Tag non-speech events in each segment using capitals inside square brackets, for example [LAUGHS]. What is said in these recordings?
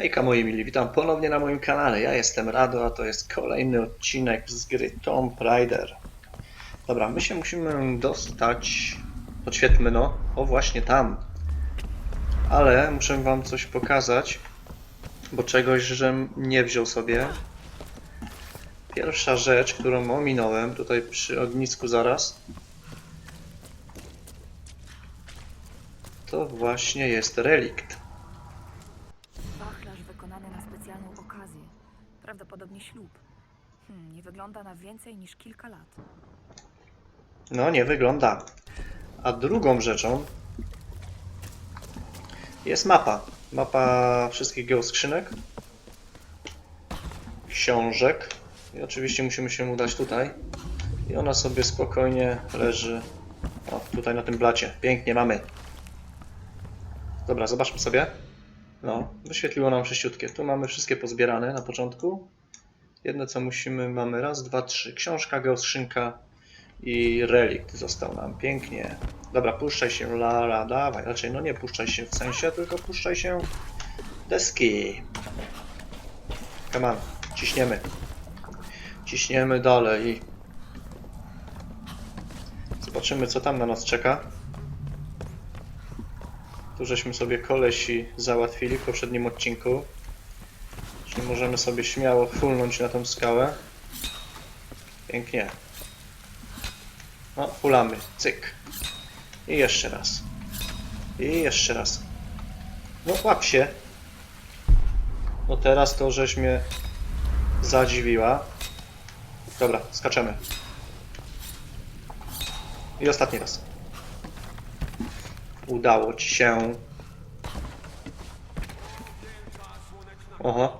Hejka moi mili, witam ponownie na moim kanale. Ja jestem Rado, a to jest kolejny odcinek z gry Tomb Raider. Dobra, my się musimy dostać... Podświetlmy no. O, właśnie tam. Ale muszę wam coś pokazać, bo czegoś, żem nie wziął sobie. Pierwsza rzecz, którą ominąłem, tutaj przy ognisku zaraz, to właśnie jest relikt. Ślub. Hmm, nie wygląda na więcej niż kilka lat. No, nie wygląda. A drugą rzeczą jest mapa. Mapa wszystkich geoskrzynek, książek. I oczywiście musimy się udać tutaj. I ona sobie spokojnie leży o, tutaj na tym blacie. Pięknie mamy. Dobra, zobaczmy sobie. No, wyświetliło nam sześciutkie. Tu mamy wszystkie pozbierane na początku. Jedno co musimy, mamy raz, dwa, trzy. Książka, geoskrzynka, i relikt został nam pięknie. Dobra, puszczaj się, Lara, dawaj. Raczej, no nie puszczaj się w sensie, tylko puszczaj się deski. Come on, ciśniemy. Ciśniemy dalej. Zobaczymy, co tam na nas czeka. Tu żeśmy sobie kolesi załatwili w poprzednim odcinku. Czyli możemy sobie śmiało fulnąć na tą skałę. Pięknie. No, hulamy. Cyk. I jeszcze raz. I jeszcze raz. No, łap się. No teraz to żeś mnie zadziwiła. Dobra, skaczemy. I ostatni raz. Udało ci się. Oho.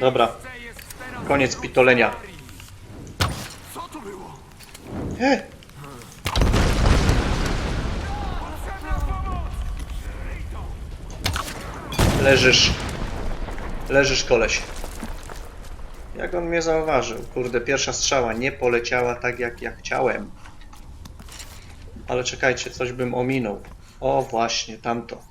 Dobra. Koniec pitolenia. Co to było? E! Leżysz. Leżysz, koleś. Jak on mnie zauważył? Kurde, pierwsza strzała nie poleciała tak, jak ja chciałem. Ale czekajcie, coś bym ominął. O, właśnie, tamto.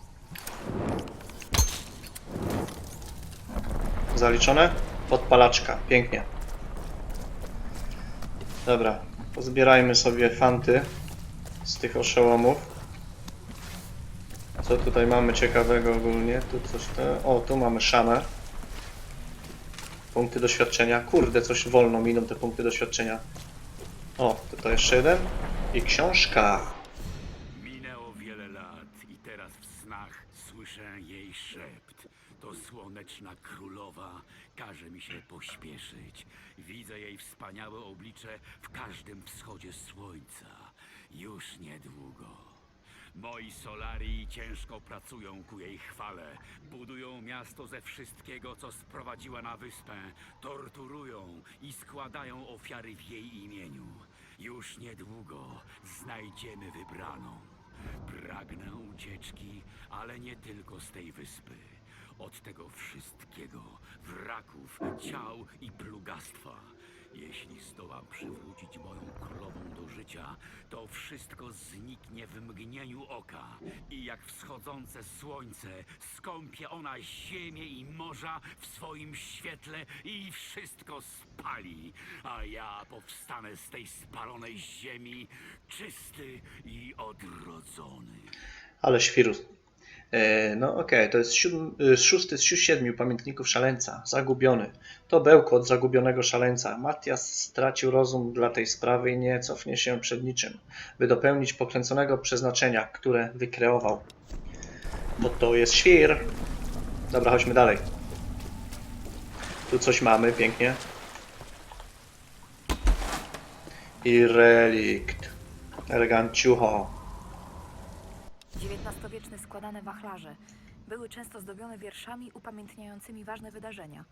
Zaliczone? Podpalaczka. Pięknie. Dobra, pozbierajmy sobie fanty z tych oszołomów. Co tutaj mamy ciekawego ogólnie? Tu coś te... O, tu mamy szamę. Punkty doświadczenia. Kurde, coś wolno miną te punkty doświadczenia. O, tutaj jeszcze jeden. I książka. Słoneczna królowa każe mi się pośpieszyć. Widzę jej wspaniałe oblicze w każdym wschodzie słońca. Już niedługo. Moi Solarii ciężko pracują ku jej chwale. Budują miasto ze wszystkiego, co sprowadziła na wyspę. Torturują i składają ofiary w jej imieniu. Już niedługo znajdziemy wybraną. Pragnę ucieczki, ale nie tylko z tej wyspy. Od tego wszystkiego, wraków, ciał i plugastwa. Jeśli zdołam przywrócić moją królową do życia, to wszystko zniknie w mgnieniu oka. I jak wschodzące słońce skąpie ona ziemię i morza w swoim świetle i wszystko spali. A ja powstanę z tej spalonej ziemi czysty i odrodzony. Ale świrus. E, no okej, to jest siódm, e, szósty z siedmiu pamiętników szaleńca. Zagubiony. To bełkot zagubionego szaleńca. Matias stracił rozum dla tej sprawy i nie cofnie się przed niczym, by dopełnić pokręconego przeznaczenia, które wykreował. Bo to jest świr. Dobra, chodźmy dalej. Tu coś mamy, pięknie. I relikt. Eleganciucho. XIX-wieczne składane wachlarze. Były często zdobione wierszami upamiętniającymi ważne wydarzenia.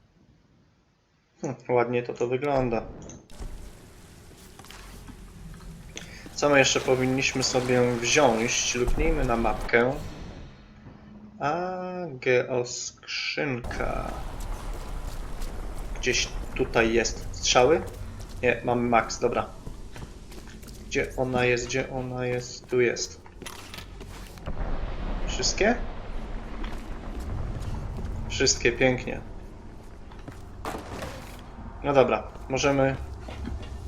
Hm, ładnie to to wygląda. Co my jeszcze powinniśmy sobie wziąć? Luknijmy na mapkę. A geoskrzynka. Gdzieś tutaj jest. Strzały? Nie, mamy max, dobra. Gdzie ona jest? Gdzie ona jest? Tu jest. Wszystkie? Wszystkie, pięknie. No dobra, możemy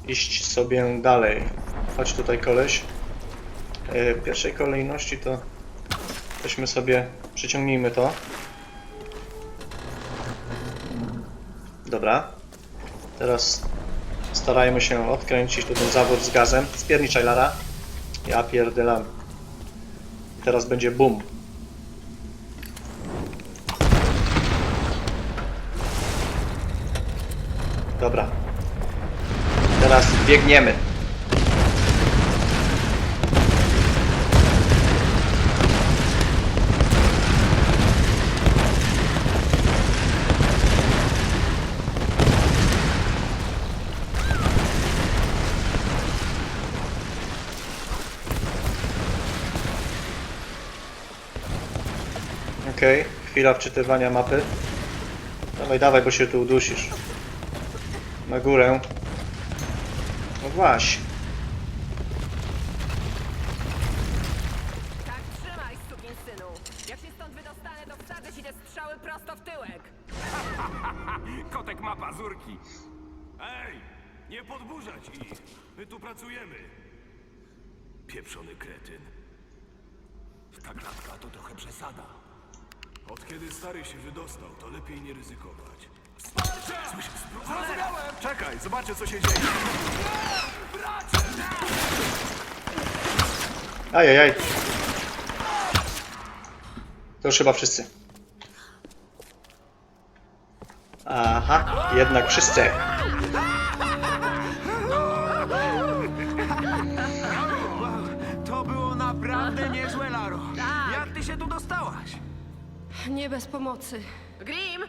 iść sobie dalej. Chodź tutaj koleś. E, W pierwszej kolejności to weźmy sobie, przyciągnijmy to. Dobra. Teraz starajmy się odkręcić tu ten zawór z gazem. Spierniczaj Lara. Ja pierdylam. Teraz będzie boom. Biegniemy. Okej, chwila wczytywania mapy. Dawaj, dawaj, bo się tu udusisz. Na górę. Właśnie. Tak trzymaj, synu. Jak się stąd wydostanę, to wsadzę ci te strzały prosto w tyłek. [LAUGHS] Kotek ma pazurki. Ej, nie podburzać ich. My tu pracujemy. Pieprzony kretyn. Ta klatka to trochę przesada. Od kiedy stary się wydostał, to lepiej nie ryzykować. Zrozumiałem! Czekaj, zobaczę co się dzieje. Ajajaj. To już chyba wszyscy. Aha, jednak wszyscy. To było naprawdę niezłe, Laro. Jak ty się tu dostałaś? Nie bez pomocy. Grim!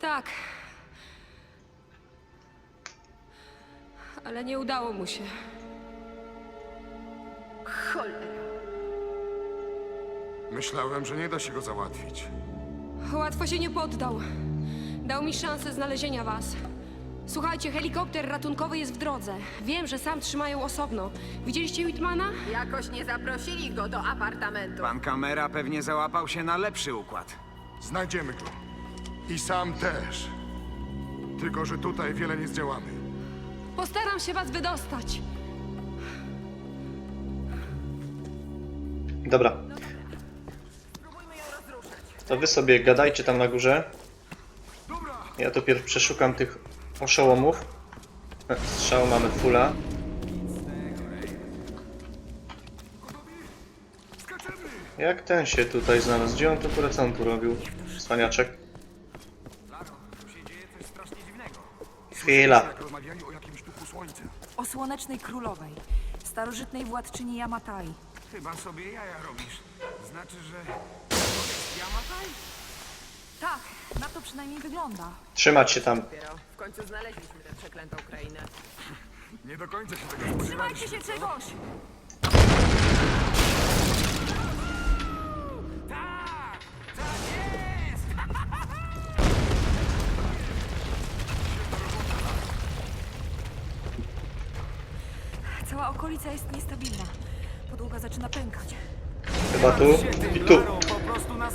Tak. Ale nie udało mu się. Cholera. Myślałem, że nie da się go załatwić. Łatwo się nie poddał. Dał mi szansę znalezienia was. Słuchajcie, helikopter ratunkowy jest w drodze. Wiem, że sam trzymają osobno. Widzieliście Whitmana? Jakoś nie zaprosili go do apartamentu. Pan kamera pewnie załapał się na lepszy układ. Znajdziemy go. I sam też. Tylko, że tutaj wiele nie zdziałamy. Postaram się was wydostać. Dobra, Spróbujmy ją rozruszać. to wy sobie gadajcie tam na górze. Ja tu pierw przeszukam tych oszołomów. E, Strzał mamy fulla. Jak ten się tutaj znalazł? Gdzie on tu kurę co on tu robił? Cwaniaczek. Laro, tu się dzieje coś strasznie dziwnego. Chwila. Jak rozmawiali o jakimś duchu słońca. O słonecznej królowej, starożytnej władczyni Yamatai. Chyba sobie jaja robisz. Znaczy, że to jest Yamatai? Tak, na to przynajmniej wygląda. Trzymać się tam. Dopiero w końcu znaleźliśmy tę przeklętą krainę. Nie do końca się tego. Trzymajcie się czegoś! Tak! Tak jest! Cała okolica jest niestabilna. Podłoga zaczyna pękać. Chyba tu i tu.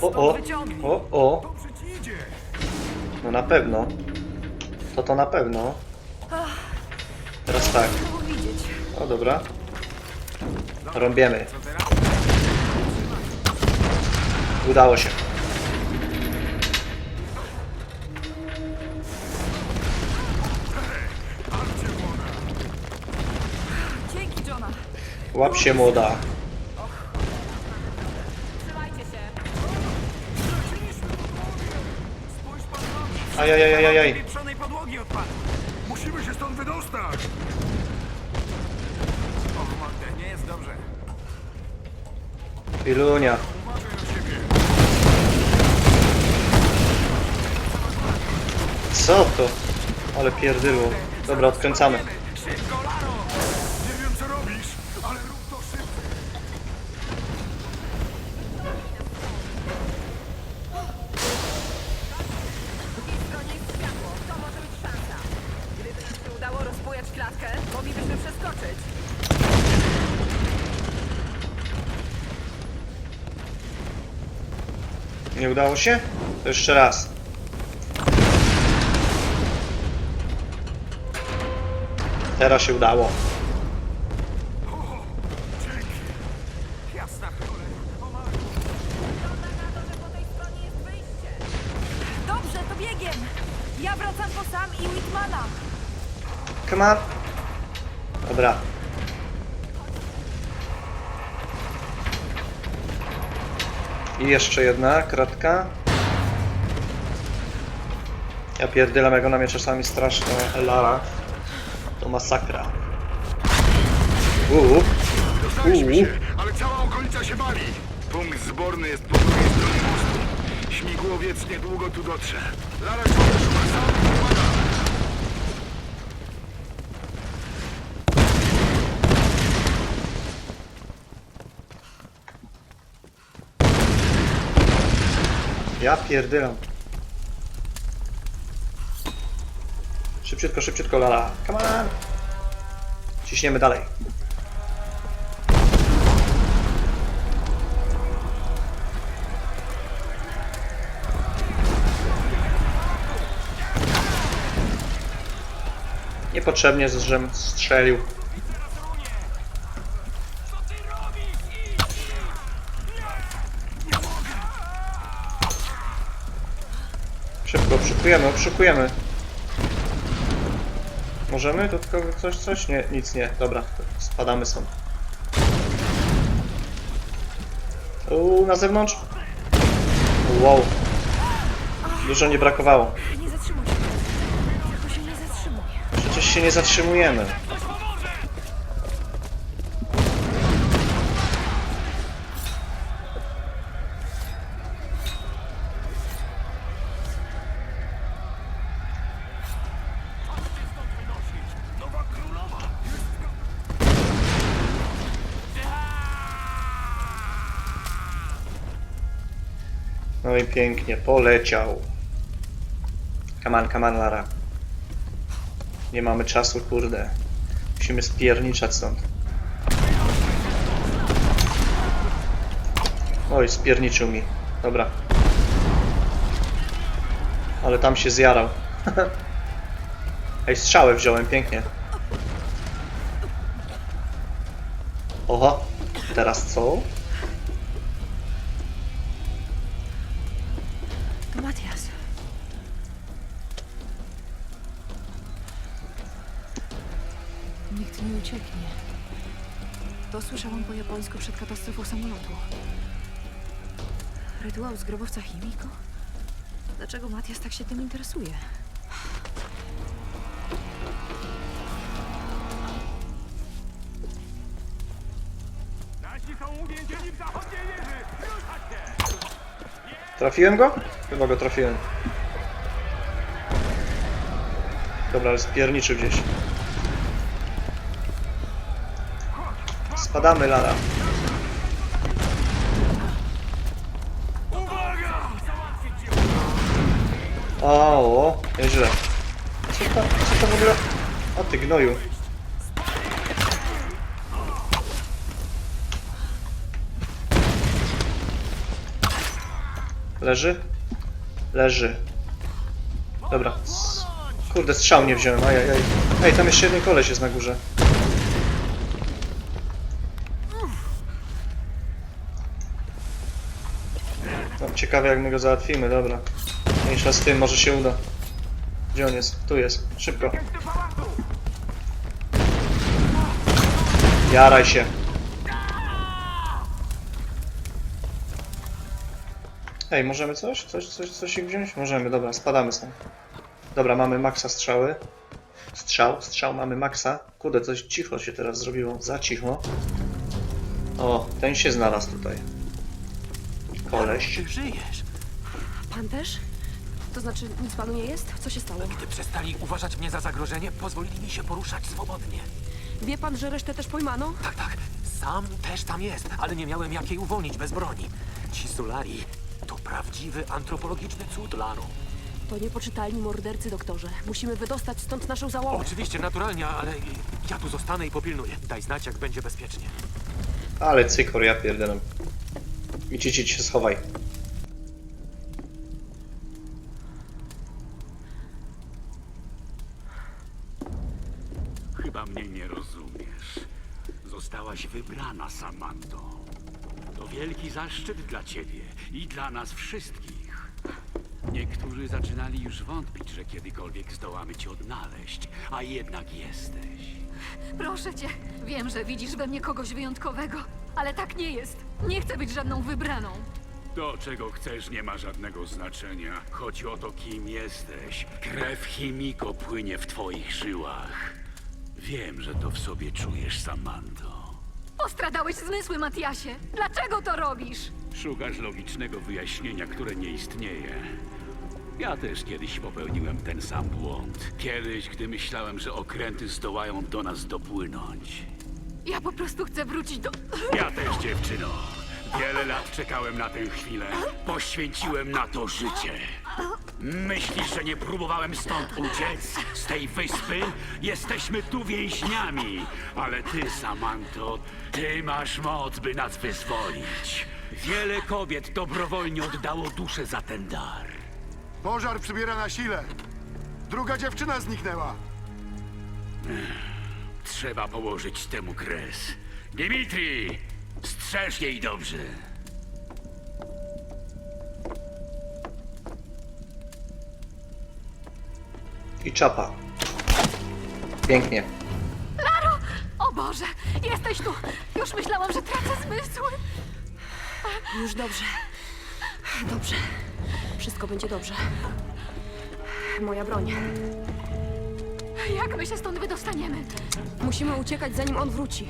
O, o, o, o. No na pewno. To to na pewno. Teraz tak. Widzieć. O dobra. Rąbiemy. Udało się. Łap się młoda. Ajajajajaj. Pieprzonej podłogi odpadł. Musimy się stąd wydostać. O, mordę, nie jest dobrze. Pilunia. Co to? Ale pierdylło. Dobra, odkręcamy. Szybko, Nie udało się? To jeszcze raz. Teraz się udało. Jasna cholera. Wygląda na to, że po tej stronie jest wyjście. Dobrze, to biegiem! Ja wracam po Sam i Whitmana. Come on. Dobra. I jeszcze jedna kratka. Ja pierdylam, jak ona mnie czasami strasznie Lara. To masakra. Uuu. Uuu. się, ale cała okolica się bali. Punkt zborny jest po drugiej stronie mostu. Śmigłowiec niedługo tu dotrze. Lara ciągle Ja pierdylam. Szybciutko, szybciutko, lala. Come on. Ciśniemy dalej. Niepotrzebnie żem strzelił. Szybko, obszukujemy, obszukujemy. Możemy? To tylko coś, coś? Nie, nic nie. Dobra, spadamy stąd. Uuu, na zewnątrz? Wow. Dużo nie brakowało. Nie zatrzymuj się. Tylko się nie zatrzymuj. Przecież się nie zatrzymujemy. No i pięknie, poleciał. Come on, come on, Lara. Nie mamy czasu, kurde. Musimy spierniczać stąd. Oj, spierniczył mi. Dobra. Ale tam się zjarał. [LAUGHS] Ej, strzałę wziąłem, pięknie. Oho, teraz co? Ucieknie. To słyszałam po japońsku przed katastrofą samolotu. Rytuał z grobowca Chimiko? Dlaczego Matias tak się tym interesuje? Nasi są uwięzieni w wieży. Trafiłem go? Chyba go trafiłem. Dobra, ale spierniczył gdzieś. Spadamy, Lara. Uwaga! O, nieźle. Co to, co to w ogóle? O ty gnoju. Leży? Leży. Dobra. Kurde, strzał nie wziąłem, ajajaj. Ej, tam jeszcze jeden koleś jest na górze. Ciekawe jak my go załatwimy, dobra. Mniejsza z tym, może się uda. Gdzie on jest? Tu jest. Szybko. Jaraj się. Ej, możemy coś? Coś, coś, coś ich wziąć? Możemy, dobra, spadamy stąd. Dobra, mamy maksa strzały. Strzał, strzał, mamy maksa. Kurde, coś cicho się teraz zrobiło, za cicho. O, ten się znalazł tutaj. Koleś. Ty żyjesz. Pan też? To znaczy, nic panu nie jest? Co się stało? Gdy przestali uważać mnie za zagrożenie, pozwolili mi się poruszać swobodnie. Wie pan, że resztę też pojmano? Tak, tak, sam też tam jest, ale nie miałem jak jej uwolnić bez broni. Ci Solari to prawdziwy antropologiczny cud, Laro. To niepoczytalni mordercy, doktorze. Musimy wydostać stąd naszą załogę. Oczywiście, naturalnie, ale ja tu zostanę i popilnuję. Daj znać, jak będzie bezpiecznie. Ale cykor, ja pierdolę. Idź, idź, idź się schowaj. Chyba mnie nie rozumiesz. Zostałaś wybrana, Samanto. To wielki zaszczyt dla ciebie i dla nas wszystkich. Niektórzy zaczynali już wątpić, że kiedykolwiek zdołamy cię odnaleźć, a jednak jesteś. Proszę cię, wiem, że widzisz we mnie kogoś wyjątkowego, ale tak nie jest. Nie chcę być żadną wybraną. To, czego chcesz, nie ma żadnego znaczenia. Chodzi o to, kim jesteś. Krew chimiko płynie w twoich żyłach. Wiem, że to w sobie czujesz, Samanto. Postradałeś zmysły, Matiasie. Dlaczego to robisz? Szukasz logicznego wyjaśnienia, które nie istnieje. Ja też kiedyś popełniłem ten sam błąd. Kiedyś, gdy myślałem, że okręty zdołają do nas dopłynąć. Ja po prostu chcę wrócić do... Ja też, dziewczyno. Wiele lat czekałem na tę chwilę. Poświęciłem na to życie. Myślisz, że nie próbowałem stąd uciec? Z tej wyspy? Jesteśmy tu więźniami. Ale ty, Samanto, ty masz moc, by nas wyzwolić. Wiele kobiet dobrowolnie oddało duszę za ten dar. Pożar przybiera na sile. Druga dziewczyna zniknęła. Trzeba położyć temu kres. Dimitri! Strzeż jej dobrze. I czapa. Pięknie. O Boże, jesteś tu! Już myślałam, że tracę zmysły. Już dobrze. Dobrze. Wszystko będzie dobrze. Moja broń. Jak my się stąd wydostaniemy? Musimy uciekać, zanim on wróci.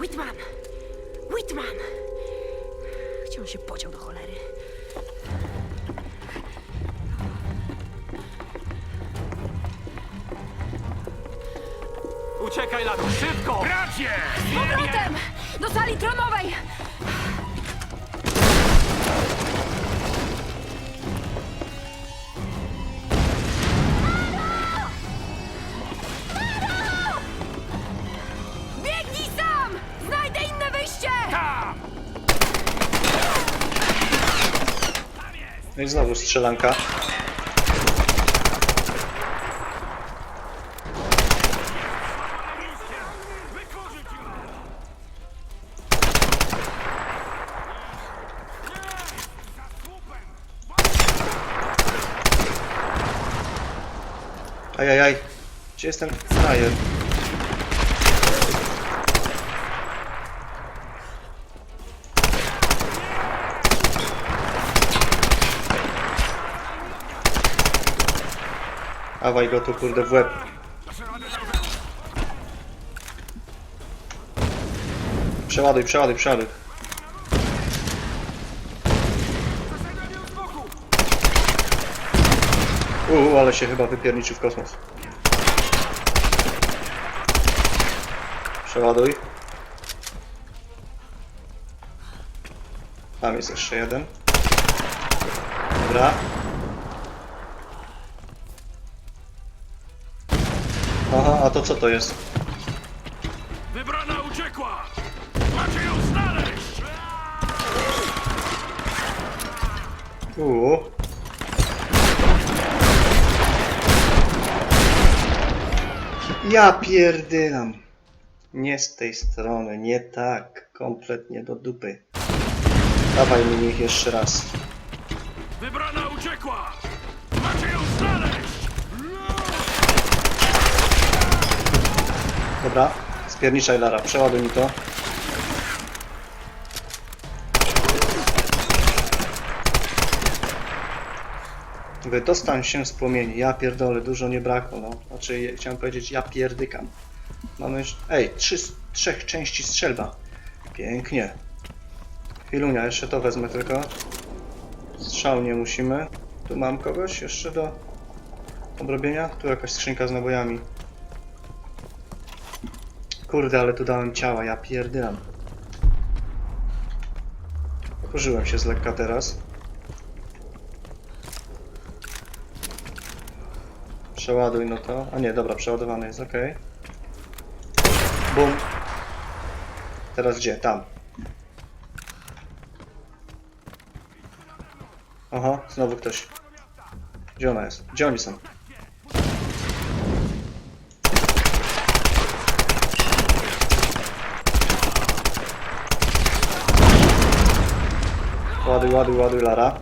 Whitman! Whitman! Gdzie on się podział do cholery? Uciekaj, Laro, szybko! Bracie! Powrotem! Do sali tronowej! No i znowu strzelanka. Ajajaj. Gdzie jest ten? Awaj go tu kurde w łeb. Przeładuj, przeładuj, przeładuj. Uuu, ale się chyba wypierniczył w kosmos. Przeładuj. Tam jest jeszcze jeden. Dobra. Aha, a to co to jest? Wybrana uciekła! Macie ją znaleźć! Uuu. Ja pierdylam. Nie z tej strony, nie tak. Kompletnie do dupy. Dawaj mi ich jeszcze raz. Dobra, spierniczaj Lara, przeładuj mi to. Wydostań się z płomieni. Ja pierdolę, dużo nie brakło, no. Znaczy, chciałem powiedzieć, ja pierdykam. Mamy już... Ej, trzy, trzech części strzelba. Pięknie. Chwilunia, jeszcze to wezmę tylko. Strzał nie musimy. Tu mam kogoś jeszcze do odrobienia? Tu jakaś skrzynka z nabojami. Kurde, ale tu dałem ciała, ja pierdylam. Pożyłem się z lekka teraz. Przeładuj no to. A nie, dobra, przeładowany jest, ok. Bum. Teraz gdzie? Tam. Aha, znowu ktoś. Gdzie ona jest? Gdzie oni są? Ładuj, ładuj, ładuj, Lara.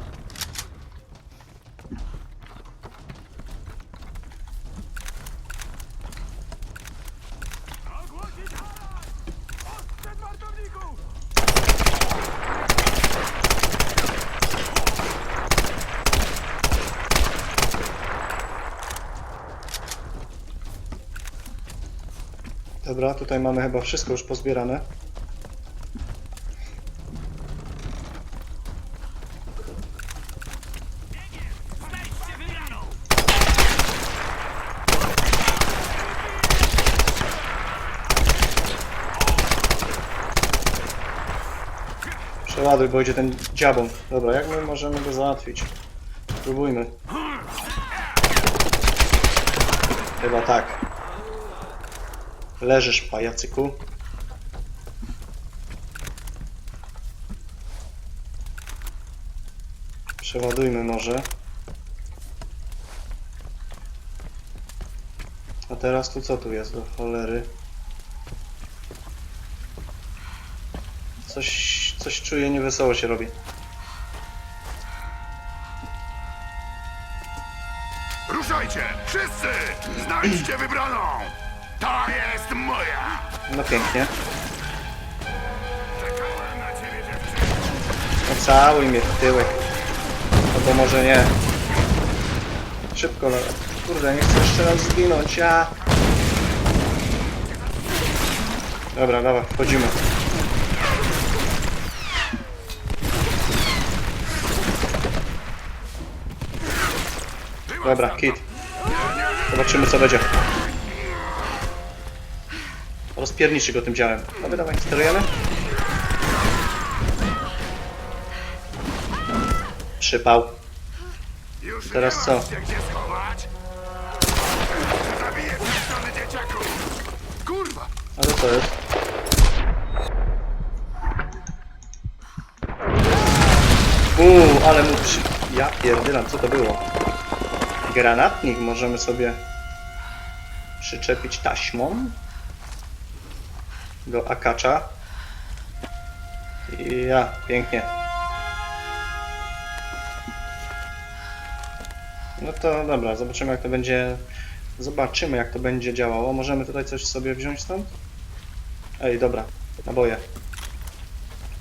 Dobra, tutaj mamy chyba wszystko już pozbierane. Przeładuj, bo idzie ten dziabą. Dobra, jak my możemy go załatwić? Spróbujmy. Chyba tak. Leżysz, pajacyku. Przeładujmy może. A teraz tu co tu jest do cholery? Coś, coś czuję, niewesoło się robi. Ruszajcie! Wszyscy! Znajdźcie wybraną! Ta jest moja! No pięknie. Czekałem na ciebie, dziewczyno! Pocałuj mnie w tyłek. Albo może nie. Szybko, Lara. Kurde, nie chcę jeszcze raz zginąć, ja. Dobra, dawaj, wchodzimy. Dobra, kit. Zobaczymy co będzie. Rozpierniczy go tym działem. Dobra, dawaj, sterujemy. Przypał. Teraz co? masz się gdzie schować? Zabiję strony dzieciaków! Kurwa! A to co jest? Uuu, ale mu przy... Ja pierdylam, co to było? Granatnik możemy sobie przyczepić taśmą do akacza. I ja, pięknie. No to dobra, zobaczymy jak to będzie... Zobaczymy jak to będzie działało. Możemy tutaj coś sobie wziąć stąd? Ej, dobra, naboje.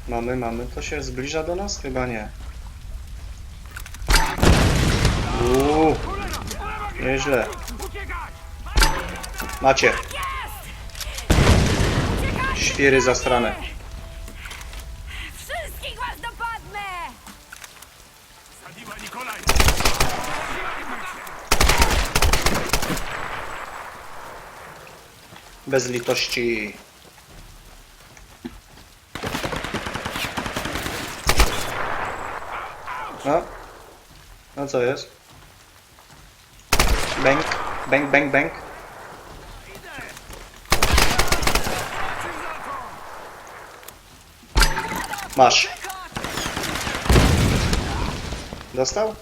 Mamy, mamy. To się zbliża do nas? Chyba nie. Uuu, nieźle. Macie. Świery zastrane. Wszystkich was dopadnę! Zabiła Nikolaj! Bez litości. No. No co jest? Bang, bang, bang, bang. Masz. Dostał?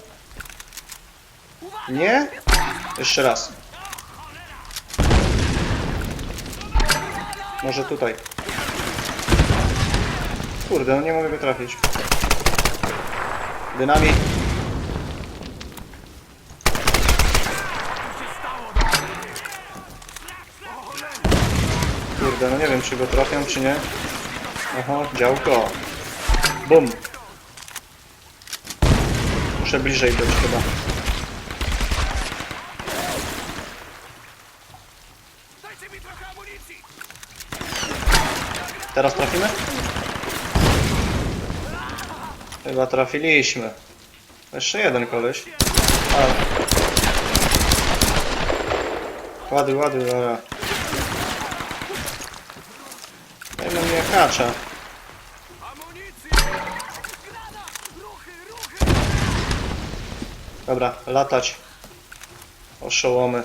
Nie? Jeszcze raz. Może tutaj. Kurde, no nie mogę go trafić. Dynamit. Kurde, no nie wiem czy go trafiam czy nie. Aha, działko. Bum. Muszę bliżej być chyba. Teraz trafimy? Chyba trafiliśmy. Jeszcze jeden koleś. A. Ładuj, ładuj. Kacza. Dobra, latać. Oszołomy.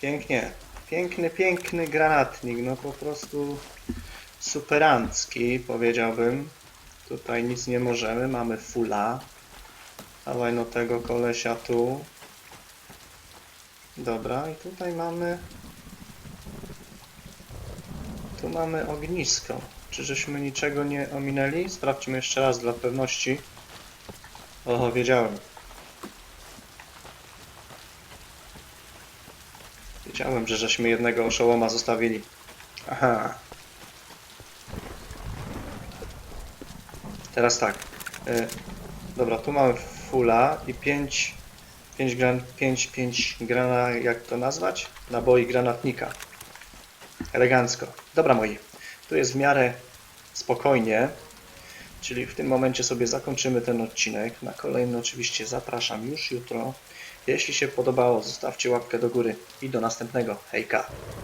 Pięknie. Piękny, piękny granatnik. No po prostu superancki, powiedziałbym. Tutaj nic nie możemy. Mamy fulla. Dawaj no tego kolesia tu. Dobra, i tutaj mamy... Tu mamy ognisko. Czy żeśmy niczego nie ominęli? Sprawdźmy jeszcze raz dla pewności. Oho, wiedziałem. Wiedziałem, że żeśmy jednego oszołoma zostawili. Aha. Teraz tak. Y, dobra, tu mamy fulla i 5 5 gran, 5, 5 grana, jak to nazwać? Naboi granatnika. Elegancko. Dobra moi, tu jest w miarę spokojnie, czyli w tym momencie sobie zakończymy ten odcinek. Na kolejny oczywiście zapraszam już jutro. Jeśli się podobało, zostawcie łapkę do góry i do następnego. Hejka!